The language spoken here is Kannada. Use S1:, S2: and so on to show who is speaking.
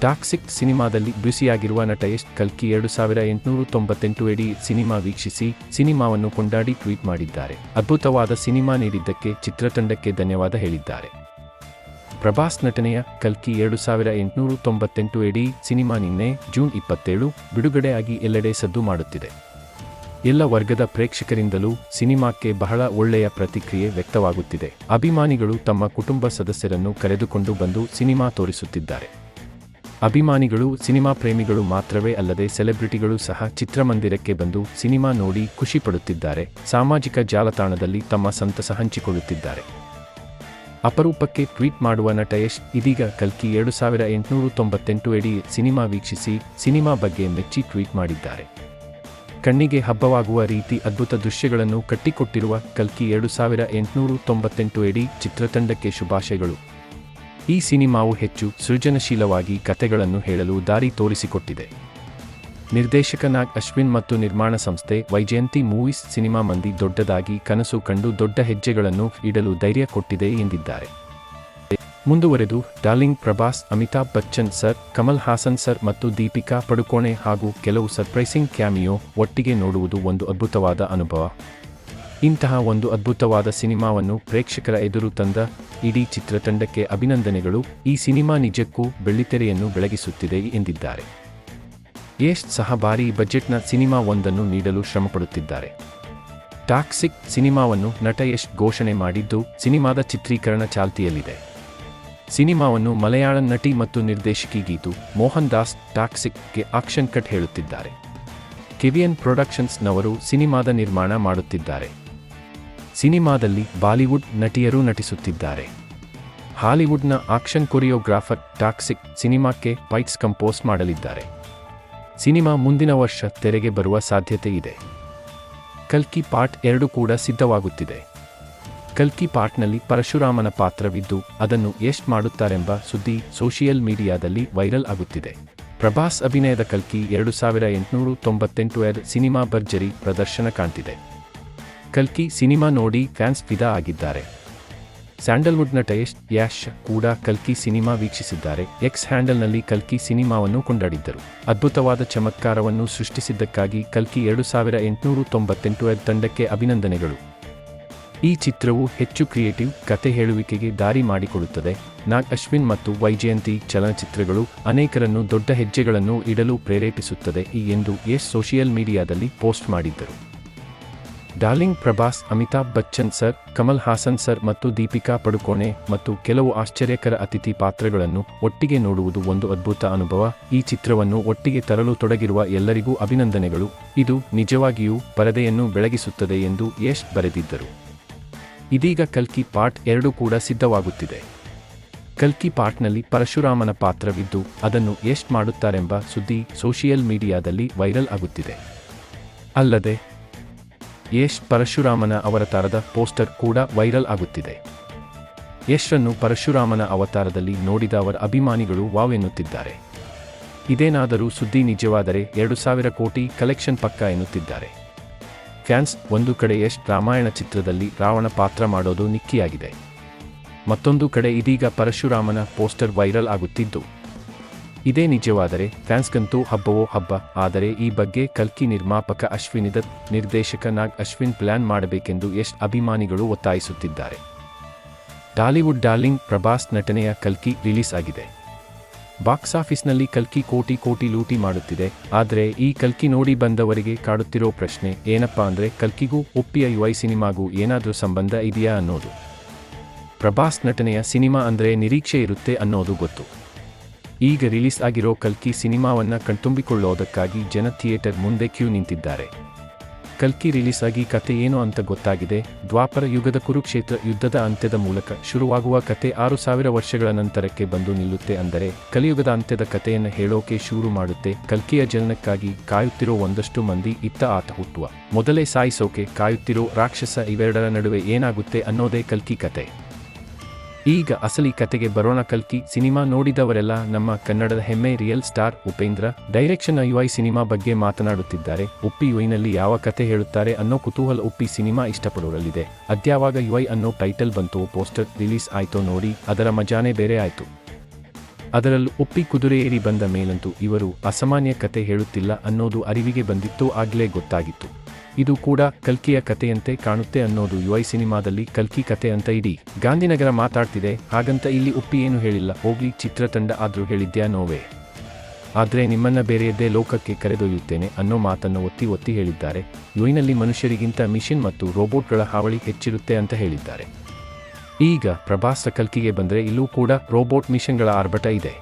S1: ಟಾಕ್ಸಿಕ್ ಸಿನಿಮಾದಲ್ಲಿ ಬ್ಯುಸಿಯಾಗಿರುವ ನಟ ಯಶ್ ಕಲ್ಕಿ ಎರಡು ಸಾವಿರ ಎಂಟುನೂರು ತೊಂಬತ್ತೆಂಟು ಎಡಿ ಸಿನಿಮಾ ವೀಕ್ಷಿಸಿ ಸಿನಿಮಾವನ್ನು ಕೊಂಡಾಡಿ ಟ್ವೀಟ್ ಮಾಡಿದ್ದಾರೆ. ಅದ್ಭುತವಾದ ಸಿನಿಮಾ ನೀಡಿದ್ದಕ್ಕೆ ಚಿತ್ರತಂಡಕ್ಕೆ ಧನ್ಯವಾದ ಹೇಳಿದ್ದಾರೆ. ಪ್ರಭಾಸ್ ನಟನೆಯ ಕಲ್ಕಿ ಎರಡು ಸಾವಿರ ಎಂಟುನೂರು ತೊಂಬತ್ತೆಂಟು ಎಡಿ ಸಿನಿಮಾ ನಿನ್ನೆ ಜೂನ್ ಇಪ್ಪತ್ತೇಳು ಬಿಡುಗಡೆಯಾಗಿ ಎಲ್ಲೆಡೆ ಸದ್ದು ಮಾಡುತ್ತಿದೆ. ಎಲ್ಲ ವರ್ಗದ ಪ್ರೇಕ್ಷಕರಿಂದಲೂ ಸಿನಿಮಾಕ್ಕೆ ಬಹಳ ಒಳ್ಳೆಯ ಪ್ರತಿಕ್ರಿಯೆ ವ್ಯಕ್ತವಾಗುತ್ತಿದೆ. ಅಭಿಮಾನಿಗಳು ತಮ್ಮ ಕುಟುಂಬ ಸದಸ್ಯರನ್ನು ಕರೆದುಕೊಂಡು ಬಂದು ಸಿನಿಮಾ ತೋರಿಸುತ್ತಿದ್ದಾರೆ. ಅಭಿಮಾನಿಗಳು, ಸಿನಿಮಾ ಪ್ರೇಮಿಗಳು ಮಾತ್ರವೇ ಅಲ್ಲದೆ ಸೆಲೆಬ್ರಿಟಿಗಳು ಸಹ ಚಿತ್ರಮಂದಿರಕ್ಕೆ ಬಂದು ಸಿನಿಮಾ ನೋಡಿ ಖುಷಿ ಪಡುತ್ತಿದ್ದಾರೆ. ಸಾಮಾಜಿಕ ಜಾಲತಾಣದಲ್ಲಿ ತಮ್ಮ ಸಂತಸ ಹಂಚಿಕೊಳ್ಳುತ್ತಿದ್ದಾರೆ. ಅಪರೂಪಕ್ಕೆ ಟ್ವೀಟ್ ಮಾಡುವ ನಟ ಯಶ್, ಇದೀಗ ಕಲ್ಕಿ ಎರಡು ಸಾವಿರ ಎಂಟುನೂರು ತೊಂಬತ್ತೆಂಟು ಅಡಿ ಸಿನಿಮಾ ವೀಕ್ಷಿಸಿ, ಸಿನಿಮಾ ಬಗ್ಗೆ ಮೆಚ್ಚಿ ಟ್ವೀಟ್ ಮಾಡಿದ್ದಾರೆ. ಕಣ್ಣಿಗೆ ಹಬ್ಬವಾಗುವ ರೀತಿ ಅದ್ಭುತ ದೃಶ್ಯಗಳನ್ನು ಕಟ್ಟಿಕೊಟ್ಟಿರುವ ಕಲ್ಕಿ ಎರಡು ಸಾವಿರ ಎಂಟುನೂರ ತೊಂಬತ್ತೆಂಟು ಎಡಿ ಚಿತ್ರತಂಡಕ್ಕೆ ಶುಭಾಶಯಗಳು. ಈ ಸಿನಿಮಾವು ಹೆಚ್ಚು ಸೃಜನಶೀಲವಾಗಿ ಕಥೆಗಳನ್ನು ಹೇಳಲು ದಾರಿ ತೋರಿಸಿಕೊಟ್ಟಿದೆ. ನಿರ್ದೇಶಕ ನಾಗ್ ಅಶ್ವಿನ್ ಮತ್ತು ನಿರ್ಮಾಣ ಸಂಸ್ಥೆ ವೈಜಯಂತಿ ಮೂವೀಸ್ ಸಿನಿಮಾ ಮಂದಿ ದೊಡ್ಡದಾಗಿ ಕನಸು ಕಂಡು ದೊಡ್ಡ ಹೆಜ್ಜೆಗಳನ್ನು ಇಡಲು ಧೈರ್ಯ ಕೊಟ್ಟಿದೆ ಎಂದಿದ್ದಾರೆ. ಮುಂದುವರೆದು darling Prabhas, Amitabh Bachchan sir, Kamal Haasan sir ಮತ್ತು ದೀಪಿಕಾ ಪಡುಕೋಣೆ ಹಾಗೂ ಕೆಲವು ಸರ್ಪ್ರೈಸಿಂಗ್ ಕ್ಯಾಮಿಯೋ ಒಟ್ಟಿಗೆ ನೋಡುವುದು ಒಂದು ಅದ್ಭುತವಾದ ಅನುಭವ. ಇಂತಹ ಒಂದು ಅದ್ಭುತವಾದ ಸಿನಿಮಾವನ್ನು ಪ್ರೇಕ್ಷಕರ ಎದುರು ತಂದ ಇಡೀ ಚಿತ್ರತಂಡಕ್ಕೆ ಅಭಿನಂದನೆಗಳು. ಈ ಸಿನಿಮಾ ನಿಜಕ್ಕೂ ಬೆಳ್ಳಿತೆರೆಯನ್ನು ಬೆಳಗಿಸುತ್ತಿದೆ ಎಂದಿದ್ದಾರೆ. ಯಶ್ ಸಹ ಭಾರೀ ಬಜೆಟ್ನ ಸಿನಿಮಾ ಒಂದನ್ನು ನೀಡಲು ಶ್ರಮಪಡುತ್ತಿದ್ದಾರೆ. ಟಾಕ್ಸಿಕ್ ಸಿನಿಮಾವನ್ನು ನಟ ಯಶ್ ಘೋಷಣೆ ಮಾಡಿದ್ದು, ಸಿನಿಮಾದ ಚಿತ್ರೀಕರಣ ಚಾಲ್ತಿಯಲ್ಲಿದೆ. ಸಿನಿಮಾವನ್ನು ಮಲಯಾಳಂ ನಟಿ ಮತ್ತು ನಿರ್ದೇಶಕಿ ಗೀತು ಮೋಹನ್ ದಾಸ್ ಟಾಕ್ಸಿಕ್ಗೆ ಆಕ್ಷನ್ ಕಟ್ ಹೇಳುತ್ತಿದ್ದಾರೆ. ಕಿವಿಯನ್ ಪ್ರೊಡಕ್ಷನ್ಸ್ನವರು ಸಿನಿಮಾದ ನಿರ್ಮಾಣ ಮಾಡುತ್ತಿದ್ದಾರೆ. ಸಿನಿಮಾದಲ್ಲಿ ಬಾಲಿವುಡ್ ನಟಿಯರು ನಟಿಸುತ್ತಿದ್ದಾರೆ. ಹಾಲಿವುಡ್ನ ಆಕ್ಷನ್ ಕೊರಿಯೋಗ್ರಾಫರ್ ಟಾಕ್ಸಿಕ್ ಸಿನಿಮಾಕ್ಕೆ ಫೈಟ್ಸ್ ಕಂಪೋಸ್ ಮಾಡಲಿದ್ದಾರೆ. ಸಿನಿಮಾ ಮುಂದಿನ ವರ್ಷ ತೆರೆಗೆ ಬರುವ ಸಾಧ್ಯತೆ ಇದೆ. ಕಲ್ಕಿ ಪಾರ್ಟ್ ಎರಡು ಕೂಡ ಸಿದ್ಧವಾಗುತ್ತಿದೆ. ಕಲ್ಕಿ ಪಾರ್ಟ್ನಲ್ಲಿ ಪರಶುರಾಮನ ಪಾತ್ರವಿದ್ದು ಅದನ್ನು ಯಶ್ ಮಾಡುತ್ತಾರೆಂಬ ಸುದ್ದಿ ಸೋಷಿಯಲ್ ಮೀಡಿಯಾದಲ್ಲಿ ವೈರಲ್ ಆಗುತ್ತಿದೆ. ಪ್ರಭಾಸ್ ಅಭಿನಯದ ಕಲ್ಕಿ ಎರಡು ಸಾವಿರ ಎಂಟುನೂರು ತೊಂಬತ್ತೆಂಟು ಎರ್ ಸಿನಿಮಾ ಭರ್ಜರಿ ಪ್ರದರ್ಶನ ಕಾಣ್ತಿದೆ. ಕಲ್ಕಿ ಸಿನಿಮಾ ನೋಡಿ ಫ್ಯಾನ್ಸ್ ಫಿದಾ ಆಗಿದ್ದಾರೆ. ಸ್ಯಾಂಡಲ್ವುಡ್ ನಟ ಯಶ್ ಯಾಶ್ ಕೂಡ ಕಲ್ಕಿ ಸಿನಿಮಾ ವೀಕ್ಷಿಸಿದ್ದಾರೆ. ಎಕ್ಸ್ ಹ್ಯಾಂಡಲ್ನಲ್ಲಿ ಕಲ್ಕಿ ಸಿನಿಮಾವನ್ನು ಕೊಂಡಾಡಿದ್ದರು. ಅದ್ಭುತವಾದ ಚಮತ್ಕಾರವನ್ನು ಸೃಷ್ಟಿಸಿದ್ದಕ್ಕಾಗಿ ಕಲ್ಕಿ ಎರಡು ಸಾವಿರ ಎಂಟುನೂರು ತೊಂಬತ್ತೆಂಟು ತಂಡಕ್ಕೆ ಅಭಿನಂದನೆಗಳು. ಈ ಚಿತ್ರವು ಹೆಚ್ಚು ಕ್ರಿಯೇಟಿವ್, ಕತೆ ಹೇಳುವಿಕೆಗೆ ದಾರಿ ಮಾಡಿಕೊಡುತ್ತದೆ. ನಾಗ್ ಅಶ್ವಿನ್ ಮತ್ತು ವೈಜಯಂತಿ ಚಲನಚಿತ್ರಗಳು ಅನೇಕರನ್ನು ದೊಡ್ಡ ಹೆಜ್ಜೆಗಳನ್ನು ಇಡಲು ಪ್ರೇರೇಪಿಸುತ್ತದೆ ಎಂದು ಯಶ್ ಸೋಷಿಯಲ್ ಮೀಡಿಯಾದಲ್ಲಿ ಪೋಸ್ಟ್ ಮಾಡಿದ್ದರು. Darling Prabhas, Amitabh Bachchan sir, Kamal Haasan sir ಮತ್ತು ದೀಪಿಕಾ ಪಡುಕೋಣೆ ಮತ್ತು ಕೆಲವು ಆಶ್ಚರ್ಯಕರ ಅತಿಥಿ ಪಾತ್ರಗಳನ್ನು ಒಟ್ಟಿಗೆ ನೋಡುವುದು ಒಂದು ಅದ್ಭುತ ಅನುಭವ. ಈ ಚಿತ್ರವನ್ನು ಒಟ್ಟಿಗೆ ತರಲು ತೊಡಗಿರುವ ಎಲ್ಲರಿಗೂ ಅಭಿನಂದನೆಗಳು. ಇದು ನಿಜವಾಗಿಯೂ ಪರದೆಯನ್ನು ಬೆಳಗಿಸುತ್ತದೆ ಎಂದು ಯಶ್ ಬರೆದಿದ್ದರು. ಇದೀಗ ಕಲ್ಕಿ ಪಾರ್ಟ್ ಎರಡು ಕೂಡ ಸಿದ್ಧವಾಗುತ್ತಿದೆ. ಕಲ್ಕಿ ಪಾರ್ಟ್ನಲ್ಲಿ ಪರಶುರಾಮನ ಪಾತ್ರವಿದ್ದು, ಅದನ್ನು ಯಶ್ ಮಾಡುತ್ತಾರೆಂಬ ಸುದ್ದಿ ಸೋಷಿಯಲ್ ಮೀಡಿಯಾದಲ್ಲಿ ವೈರಲ್ ಆಗುತ್ತಿದೆ. ಅಲ್ಲದೆ ಯಶ್ ಪರಶುರಾಮನ ಅವತಾರದ ಪೋಸ್ಟರ್ ಕೂಡ ವೈರಲ್ ಆಗುತ್ತಿದೆ. ಯಶ್ರನ್ನು ಪರಶುರಾಮನ ಅವತಾರದಲ್ಲಿ ನೋಡಿದ ಅವರ ಅಭಿಮಾನಿಗಳು ವಾವ್ ಎನ್ನುತ್ತಿದ್ದಾರೆ ಇದೇನಾದರೂ ಸುದ್ದಿ ನಿಜವಾದರೆ ಎರಡು ಸಾವಿರ ಕೋಟಿ ಕಲೆಕ್ಷನ್ ಪಕ್ಕ ಎನ್ನುತ್ತಿದ್ದಾರೆ. ಫ್ಯಾನ್ಸ್ ಒಂದು ಕಡೆ ಯಶ್ ರಾಮಾಯಣ ಚಿತ್ರದಲ್ಲಿ ರಾವಣ ಪಾತ್ರ ಮಾಡೋದು ನಿಕ್ಕಿಯಾಗಿದೆ. ಮತ್ತೊಂದು ಕಡೆ ಇದೀಗ ಪರಶುರಾಮನ ಪೋಸ್ಟರ್ ವೈರಲ್ ಆಗುತ್ತಿದ್ದು. ಇದೇ ನಿಜವಾದರೆ ಫ್ಯಾನ್ಸ್ಗಂತೂ ಹಬ್ಬವೋ ಹಬ್ಬ, ಆದರೆ ಈ ಬಗ್ಗೆ ಕಲ್ಕಿ ನಿರ್ಮಾಪಕ ಅಶ್ವಿನ್ ನಿರ್ದೇಶಕ ನಾಗ್ ಅಶ್ವಿನ್ ಪ್ಲಾನ್ ಮಾಡಬೇಕೆಂದು ಯಶ್ ಅಭಿಮಾನಿಗಳು ಒತ್ತಾಯಿಸುತ್ತಿದ್ದಾರೆ. ಟಾಲಿವುಡ್ ಡಾರ್ಲಿಂಗ್ ಪ್ರಭಾಸ್ ನಟನೆಯ ಕಲ್ಕಿ ರಿಲೀಸ್ ಆಗಿದೆ. ಬಾಕ್ಸ್ ಆಫೀಸ್ನಲ್ಲಿ ಕಲ್ಕಿ ಕೋಟಿ ಕೋಟಿ ಲೂಟಿ ಮಾಡುತ್ತಿದೆ, ಆದರೆ ಈ ಕಲ್ಕಿ ನೋಡಿ ಬಂದವರಿಗೆ ಕಾಡುತ್ತಿರೋ ಪ್ರಶ್ನೆ ಏನಪ್ಪಾ ಅಂದರೆ ಕಲ್ಕಿಗೂ ಒಪ್ಪಿಯ ಯುವೈ ಸಿನಿಮಾಗೂ ಏನಾದರೂ ಸಂಬಂಧ ಇದೆಯಾ ಅನ್ನೋದು. ಪ್ರಭಾಸ್ ನಟನೆಯ ಸಿನಿಮಾ ಅಂದರೆ ನಿರೀಕ್ಷೆ ಇರುತ್ತೆ ಅನ್ನೋದು ಗೊತ್ತು. ಈಗ ರಿಲೀಸ್ ಆಗಿರೋ ಕಲ್ಕಿ ಸಿನಿಮಾವನ್ನ ಕಣ್ತುಂಬಿಕೊಳ್ಳೋದಕ್ಕಾಗಿ ಜನ ಥಿಯೇಟರ್ ಮುಂದೆ ಕ್ಯೂ ನಿಂತಿದ್ದಾರೆ. ಕಲ್ಕಿ ರಿಲೀಸ್ ಆಗಿ ಕತೆ ಏನು ಅಂತ ಗೊತ್ತಾಗಿದೆ. ದ್ವಾಪರ ಯುಗದ ಕುರುಕ್ಷೇತ್ರ ಯುದ್ಧದ ಅಂತ್ಯದ ಮೂಲಕ ಶುರುವಾಗುವ ಕತೆ ಆರು ಸಾವಿರ ವರ್ಷಗಳ ನಂತರಕ್ಕೆ ಬಂದು ನಿಲ್ಲುತ್ತೆ ಅಂದರೆ ಕಲಿಯುಗದ ಅಂತ್ಯದ ಕಥೆಯನ್ನು ಹೇಳೋಕೆ ಶುರು ಮಾಡುತ್ತೆ. ಕಲ್ಕಿಯ ಜನನಕ್ಕಾಗಿ ಕಾಯುತ್ತಿರೋ ಒಂದಷ್ಟು ಮಂದಿ ಇತ್ತ ಆತ ಹುಟ್ಟುವ. ಮೊದಲೇ ಸಾಯಿಸೋಕೆ ಕಾಯುತ್ತಿರೋ ರಾಕ್ಷಸ ಇವೆರಡರ ನಡುವೆ ಏನಾಗುತ್ತೆ ಅನ್ನೋದೇ ಕಲ್ಕಿ ಕತೆ. ಈಗ ಅಸಲಿ ಕತೆಗೆ ಬರೋಣ ಕಲ್ಕಿ. ಸಿನಿಮಾ ನೋಡಿದವರೆಲ್ಲ ನಮ್ಮ ಕನ್ನಡದ ಹೆಮ್ಮೆ real star Upendra. Direction UI cinema ಬಗ್ಗೆ ಮಾತನಾಡುತ್ತಿದ್ದಾರೆ. ಉಪ್ಪಿ ಯುಐನಲ್ಲಿ ಯಾವ ಕತೆ ಹೇಳುತ್ತಾರೆ ಅನ್ನೋ ಕುತೂಹಲ ಉಪ್ಪಿ ಸಿನಿಮಾ ಇಷ್ಟಪಡೋರಲ್ಲಿದೆ. ಅದ್ಯಾವಾಗ ಯುಐ ಅನ್ನೋ ಟೈಟಲ್ ಬಂತು, ಪೋಸ್ಟರ್ ರಿಲೀಸ್ ಆಯ್ತೋ ನೋಡಿ, ಅದರ ಮಜಾನೇ ಬೇರೆ ಆಯ್ತು. ಅದರಲ್ಲೂ ಉಪ್ಪಿ ಕುದುರೆ ಏರಿ ಬಂದ ಮೇಲಂತೂ ಇವರು ಅಸಾಮಾನ್ಯ ಕತೆ ಹೇಳುತ್ತಿಲ್ಲ ಅನ್ನೋದು ಅರಿವಿಗೆ ಬಂದಿತ್ತು ಆಗ್ಲೇ ಗೊತ್ತಾಗಿತ್ತು. ಇದು ಕೂಡ ಕಲ್ಕಿಯ ಕಥೆಯಂತೆ ಕಾಣುತ್ತೆ ಅನ್ನೋದು ಯುಐ ಸಿನಿಮಾದಲ್ಲಿ ಕಲ್ಕಿ ಕತೆ ಅಂತ ಇಡಿ ಗಾಂಧಿನಗರ ಮಾತಾಡ್ತಿದೆ, ಹಾಗಂತ ಇಲ್ಲಿ ಉಪ್ಪಿ ಏನು ಹೇಳಿಲ್ಲ, ಹೋಗ್ಲಿ ಚಿತ್ರತಂಡ ಆದರೂ ಹೇಳಿದ್ಯಾ ನೋವೇ? ಆದ್ರೆ ನಿಮ್ಮನ್ನ ಬೇರೆಯದ್ದೇ ಲೋಕಕ್ಕೆ ಕರೆದೊಯ್ಯುತ್ತೇನೆ ಅನ್ನೋ ಮಾತನ್ನು ಒತ್ತಿ ಒತ್ತಿ ಹೇಳಿದ್ದಾರೆ. ಯುಐನಲ್ಲಿ ಮನುಷ್ಯರಿಗಿಂತ ಮಿಷಿನ್ ಮತ್ತು ರೋಬೋಟ್ಗಳ ಹಾವಳಿ ಹೆಚ್ಚಿರುತ್ತೆ ಅಂತ ಹೇಳಿದ್ದಾರೆ. ಈಗ ಪ್ರಭಾಸ ಕಲ್ಕಿಗೆ ಬಂದರೆ ಇಲ್ಲೂ ಕೂಡ ರೋಬೋಟ್ ಮಿಷನ್ಗಳ ಆರ್ಭಟ ಇದೆ.